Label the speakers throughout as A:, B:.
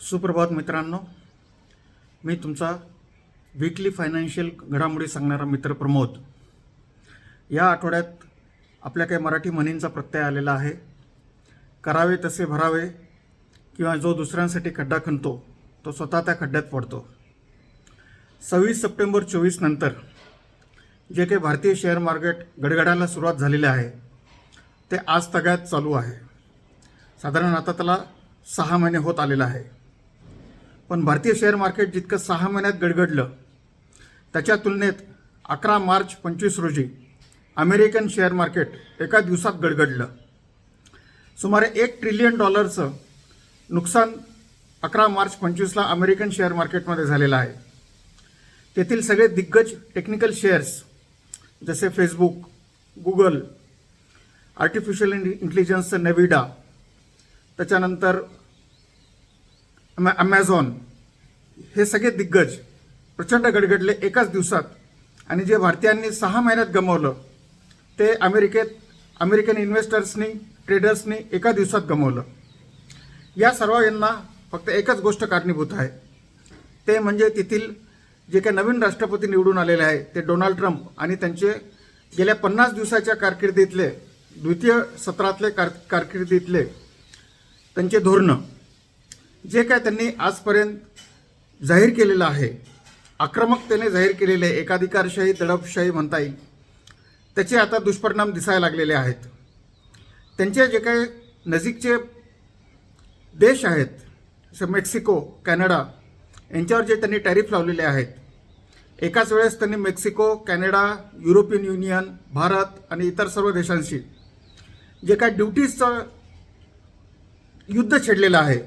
A: सुप्रभात मित्रांनो. मी तुमचा वीकली फायनान्शियल घडामोडी सांगणारा मित्र प्रमोद. या आठवड्यात आपल्या काही मराठी म्हणींचा प्रत्यय आलेला आहे. करावे तसे भरावे किंवा जो दुसऱ्यांसाठी खड्डा खणतो तो स्वतः त्या खड्ड्यात पडतो. सव्वीस सप्टेंबर चोवीस नंतर जे काही भारतीय शेअर मार्केट गडगडायला सुरुवात झालेली आहे ते आज तगायत चालू आहे. साधारण आता त्याला सहा महिने होत आलेलं आहे. पण भारतीय शेअर मार्केट जितकं सहा महिन्यात गडगडलं त्याच्या तुलनेत अकरा मार्च पंचवीस रोजी अमेरिकन शेअर मार्केट एका दिवसात गडगडलं. सुमारे एक ट्रिलियन डॉलरचं नुकसान अकरा मार्च पंचवीसला अमेरिकन शेअर मार्केटमध्ये झालेलं आहे. तेथील सगळे दिग्गज टेक्निकल शेअर्स जसे फेसबुक गुगल आर्टिफिशियल इंटेलिजन्सचं नेविडा त्याच्यानंतर ॲमेझॉन हे सगळे दिग्गज प्रचंड गडगडले एकाच दिवसात. आणि जे भारतीयांनी सहा महिन्यात गमावलं ते अमेरिकेत अमेरिकन इन्व्हेस्टर्सनी ट्रेडर्सनी एका दिवसात गमावलं. या सर्व यांना फक्त एकच गोष्ट कारणीभूत आहे. ते म्हणजे तेथील जे काही नवीन राष्ट्रपती निवडून आलेले आहे ते डोनाल्ड ट्रम्प आणि त्यांचे गेल्या पन्नास दिवसाच्या कारकिर्दीतले द्वितीय सत्रातले कार कारकिर्दीतले त्यांचे धोरणं. जे काय त्यांनी आजपर्यंत जाहीर केलेलं आहे आक्रमकतेने जाहीर केलेले आहे, एकाधिकारशाही दडपशाही म्हणता येईल त्याचे आता दुष्परिणाम दिसायला लागलेले आहेत. त्यांचे जे काही नजीकचे देश आहेत जसं मेक्सिको कॅनडा यांच्यावर जे त्यांनी टॅरिफ लावलेले आहेत एकाच वेळेस त्यांनी Mexico Canada European Union Bharat आणि इतर सर्व देशांशी जे काय ड्युटीजचं युद्ध छेडलेलं आहे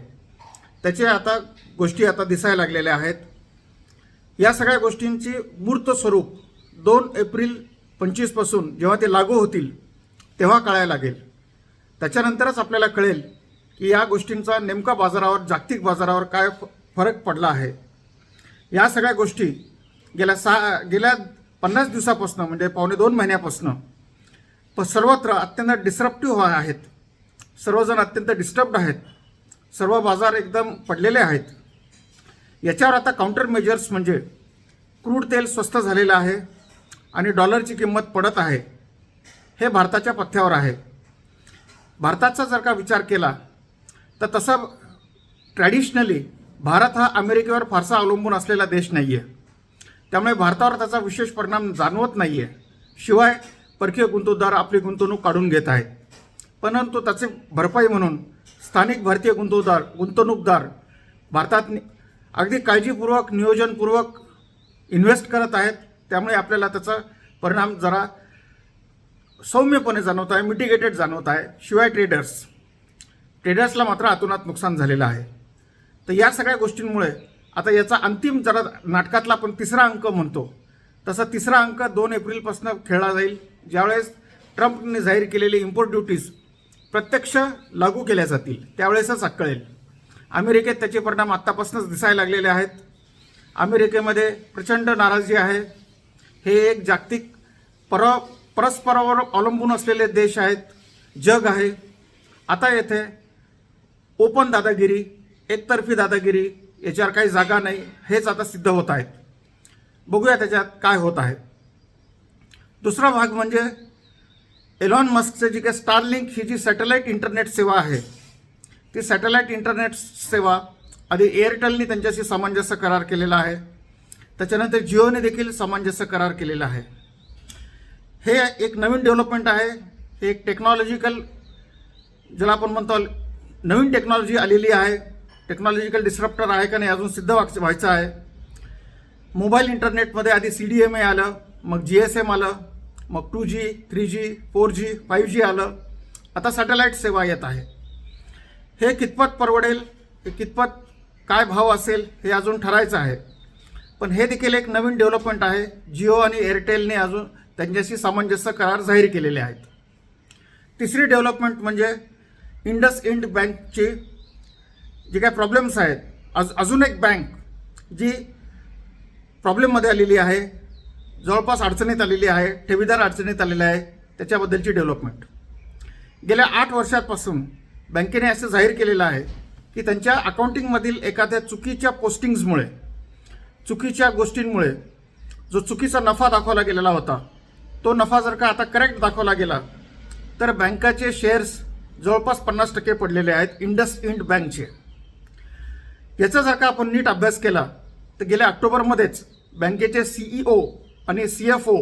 A: त्याचे आता गोष्टी आता दिसायला लागलेल्या आहेत. या सगळ्या गोष्टींची मूर्त स्वरूप दोन एप्रिल पंचवीसपासून जेव्हा ते लागू होतील तेव्हा कळायला लागेल. त्याच्यानंतरच आपल्याला कळेल की या गोष्टींचा नेमका बाजारावर जागतिक बाजारावर काय फ- फरक पडला आहे. या सगळ्या गोष्टी गेल्या सा गेल्या पन्नास दिवसापासून म्हणजे पावणे दोन महिन्यापासून प सर्वत्र अत्यंत डिस्रप्टिव्ह आहेत. सर्वजण अत्यंत डिस्टर्ब्ड आहेत. सर्व बाजार एकदम पडलेले आहेत. याच्यावर आता काउंटर मेजर्स म्हणजे क्रूड तेल स्वस्त झालेलं आहे आणि डॉलरची किंमत पडत आहे. हे भारताच्या पथ्यावर आहे. भारताचा जर का विचार केला तर तसं ट्रॅडिशनली भारत हा अमेरिकेवर फारसा अवलंबून असलेला देश नाही आहे त्यामुळे भारतावर त्याचा विशेष परिणाम जाणवत नाही आहे शिवाय परकीय गुंतवणूकदार आपली गुंतवणूक काढून घेत आहेत. परंतु त्याचे भरपाई म्हणून स्थानिक भारतीय गुंतवणूकदार गुंतवणूकदार भारतात अगदी काळजीपूर्वक नियोजनपूर्वक इन्व्हेस्ट करत आहेत. त्यामुळे आपल्याला त्याचा परिणाम जरा सौम्यपणे जाणवत आहे मिटिगेटेड जाणवत आहे. शिवाय ट्रेडर्स ट्रेडर्सला मात्र आतोनात नुकसान झालेलं आहे. तर या सगळ्या गोष्टींमुळे आता याचा अंतिम जरा नाटकातला आपण तिसरा अंक म्हणतो. तसा तिसरा अंक दोन एप्रिलपासून खेळला जाईल. ज्यावेळेस ट्रम्पने जाहीर केलेले इम्पोर्ट ड्युटीज प्रत्यक्ष लागू केल्या जातील. त्यावेळेसच कळेल अमेरिकेत त्याचे परिणाम आत्तापासूनच दिसायला लागलेले आहेत. अमेरिकेमध्ये प्रचंड नाराजी आहे. हे एक जागतिक पर परस्परावर अवलंबून असलेले देश आहेत. जग आहे. आता येथे ओपन दादागिरी एकतर्फी दादागिरी याच्यावर काही जागा नाही. हेच आता सिद्ध होत आहेत. बघूया त्याच्यात काय होत आहे. दुसरा भाग म्हणजे एलॉन मस्कचे जी काही स्टारलिंक ही जी सॅटेलाईट इंटरनेट सेवा आहे ती सॅटेलाईट इंटरनेट सेवा आधी एअरटेलने त्यांच्याशी सामंजस्य करार केलेला आहे. त्याच्यानंतर जिओने देखील सामंजस्य करार केलेला आहे. हे एक नवीन डेव्हलपमेंट आहे. हे एक टेक्नॉलॉजिकल ज्याला आपण म्हणतो नवीन टेक्नॉलॉजी आलेली आहे. टेक्नॉलॉजिकल डिस्रप्टर आहे का नाही अजून सिद्ध व्हायचं व्हायचं आहे. मोबाईल इंटरनेटमध्ये आधी सी डी एम ए आलं मग जी एस एम आलं मग two G three G four G five G आलं. आता सॅटेलाईट सेवा येत आहे. हे कितपत परवडेल? हे कितपत काय भाव असेल? हे अजून ठरायचं आहे. पण हे देखील एक नवीन डेव्हलपमेंट आहे. जिओ आणि एअरटेलने अजून त्यांच्याशी सामंजस्य करार जाहीर केलेले आहेत. तिसरी डेव्हलपमेंट म्हणजे इंडस इंड बँकची जे काही प्रॉब्लेम्स आहेत अज अजून एक बँक जी प्रॉब्लेममध्ये आलेली आहे. जवळपास अडचणीत आलेली आहे ठेवीदार अडचणीत आलेले आहे त्याच्याबद्दलची डेव्हलपमेंट गेल्या आठ वर्षापासून बँकेने असं जाहीर केलेलं आहे की त्यांच्या अकाउंटिंगमधील एखाद्या चुकीच्या पोस्टिंग्समुळे चुकीच्या गोष्टींमुळे जो चुकीचा नफा दाखवला गेलेला होता तो नफा जर का आता करेक्ट दाखवला गेला तर बँकाचे शेअर्स जवळपास पन्नास टक्के पडलेले आहेत इंडस इंड बँकचे याचा जर का आपण नीट अभ्यास केला तर गेल्या ऑक्टोबरमध्येच बँकेचे सीईओ आणि सी एफ ओ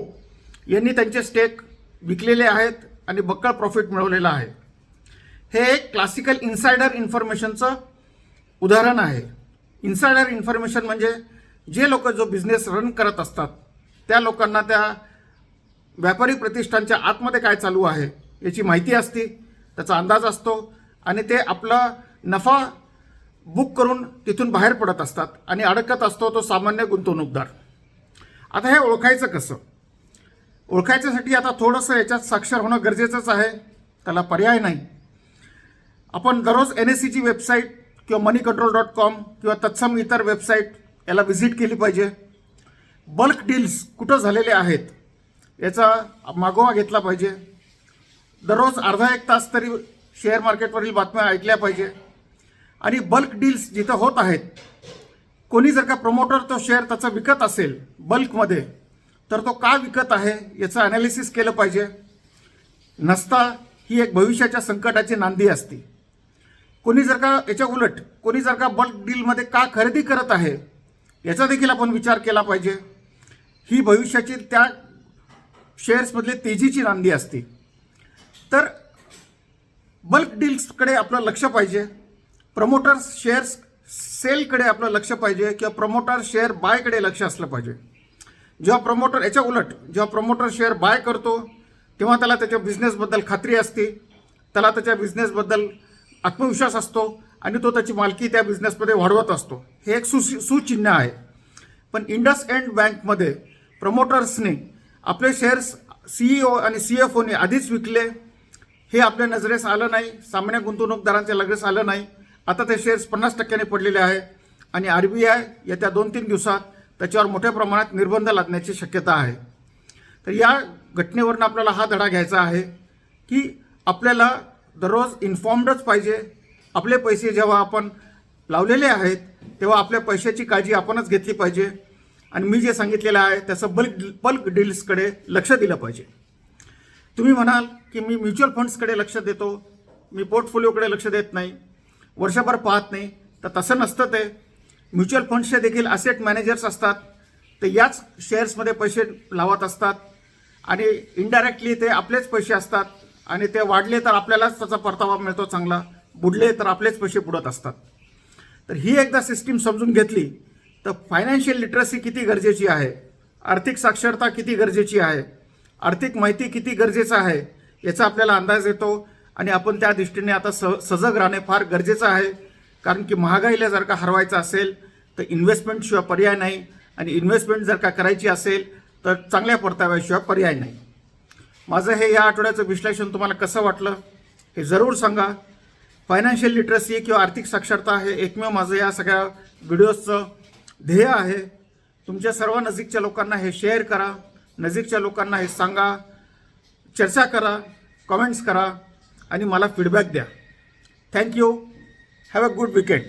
A: यांनी त्यांचे स्टेक विकलेले आहेत आणि बक्कळ प्रॉफिट मिळवलेलं आहे. हे एक क्लासिकल इन्सायडर इन्फॉर्मेशनचं उदाहरण आहे. इन्सायडर इन्फॉर्मेशन म्हणजे जे लोक जो बिझनेस रन करत असतात त्या लोकांना त्या व्यापारी प्रतिष्ठानच्या आतमध्ये काय चालू आहे याची माहिती असते त्याचा अंदाज असतो आणि ते आपला नफा बुक करून तिथून बाहेर पडत असतात आणि अडकत असतो तो सामान्य गुंतवणूकदार. आता हे ओळखायचं कसं? ओळखायच्यासाठी आता थोडंसं याच्यात साक्षर होणं गरजेचंच आहे. त्याला पर्याय नाही. आपण दररोज एन एस सीची वेबसाईट किंवा मनी कंट्रोल डॉट कॉम किंवा तत्सम इतर वेबसाईट याला व्हिजिट केली पाहिजे. बल्क डील्स कुठं झालेले आहेत याचा मागोवा घेतला पाहिजे. दररोज अर्धा एक तास तरी शेअर मार्केटवरील बातम्या ऐकल्या पाहिजे. आणि बल्क डील्स जिथं होत आहेत कोणी जर का प्रमोटर तो शेअर त्याचा विकत असेल बल्कमध्ये तर तो का विकत आहे याचं अनालिसिस केलं पाहिजे. नसता ही एक भविष्याच्या संकटाची नांदी असते. कोणी जर का याच्या उलट कोणी जर का बल्क डीलमध्ये का खरेदी करत आहे याचा देखील आपण विचार केला पाहिजे. ही भविष्याची त्या शेअर्समधली तेजीची नांदी असते. तर बल्क डील्सकडे आपलं लक्ष पाहिजे. प्रमोटर्स शेअर्स सेलकडे आपलं लक्ष पाहिजे किंवा प्रमोटर शेअर बायकडे लक्ष असलं पाहिजे. जेव्हा प्रमोटर याच्या उलट जेव्हा प्रमोटर शेअर बाय करतो तेव्हा त्याला त्याच्या बिझनेसबद्दल खात्री असते. त्याला त्याच्या बिझनेसबद्दल आत्मविश्वास असतो आणि तो त्याची मालकी त्या बिझनेसमध्ये वाढवत असतो. हे एक सु सुचिन्ह आहे. पण इंडस एंड बँकमध्ये प्रमोटर्सने आपले शेअर्स सीईओ आणि सी एफ ओने आधीच विकले. हे आपल्या नजरेस आलं नाही. सामान्य गुंतवणूकदारांच्या लगेच आलं नाही. आता ते शेअर्स पन्नास टक्क्याने पडलेले आहे. आणि आर बी आय येत्या दोन तीन दिवसात त्याच्यावर मोठ्या प्रमाणात निर्बंध लादण्याची शक्यता आहे. तर या घटनेवरनं आपल्याला हा धडा घ्यायचा आहे की आपल्याला दररोज इन्फॉर्मडच पाहिजे. आपले पैसे जेव्हा आपण लावलेले आहेत तेव्हा आपल्या पैशाची काळजी आपणच घेतली पाहिजे. आणि मी जे सांगितलेलं आहे त्याचं बल्क बल्क डील्सकडे लक्ष दिलं पाहिजे. तुम्ही म्हणाल की मी म्युच्युअल फंड्सकडे लक्ष देतो. मी पोर्टफोलिओकडे लक्ष देत नाही. वर्षभर पाहत नाही. तर तसं नसतं ते. म्युच्युअल फंड्सचे देखील असेट मॅनेजर्स असतात. ते याच शेअर्समध्ये पैसे लावत असतात. आणि इनडायरेक्टली ते आपलेच पैसे असतात. आणि ते वाढले तर आपल्यालाच त्याचा परतावा मिळतो चांगला. बुडले तर आपलेच पैसे बुडत असतात. तर ही एकदा सिस्टीम समजून घेतली तर फायनान्शियल लिटरसी किती गरजेची आहे? आर्थिक साक्षरता किती गरजेची आहे? आर्थिक माहिती किती गरजेचं आहे? याचा आपल्याला अंदाज येतो. आणि आपण त्या दृष्टीने आता स सजग राहणे फार गरजेचं आहे. कारण की महागाईला जर का हरवायचं असेल तर इन्व्हेस्टमेंटशिवाय पर्याय नाही. आणि इन्व्हेस्टमेंट जर का करायची असेल तर चांगल्या परताव्याशिवाय पर्याय नाही. माझं हे या आठवड्याचं विश्लेषण तुम्हाला कसं वाटलं हे जरूर सांगा. फायनान्शियल लिटरसी किंवा आर्थिक साक्षरता हे एकमेव माझं या सगळ्या व्हिडिओजचं ध्येय आहे. तुमच्या सर्व नजीकच्या लोकांना हे शेअर करा. नजीकच्या लोकांना हे सांगा. चर्चा करा. कमेंट्स करा. आणि मला फीडबॅक द्या. Thank you have a good weekend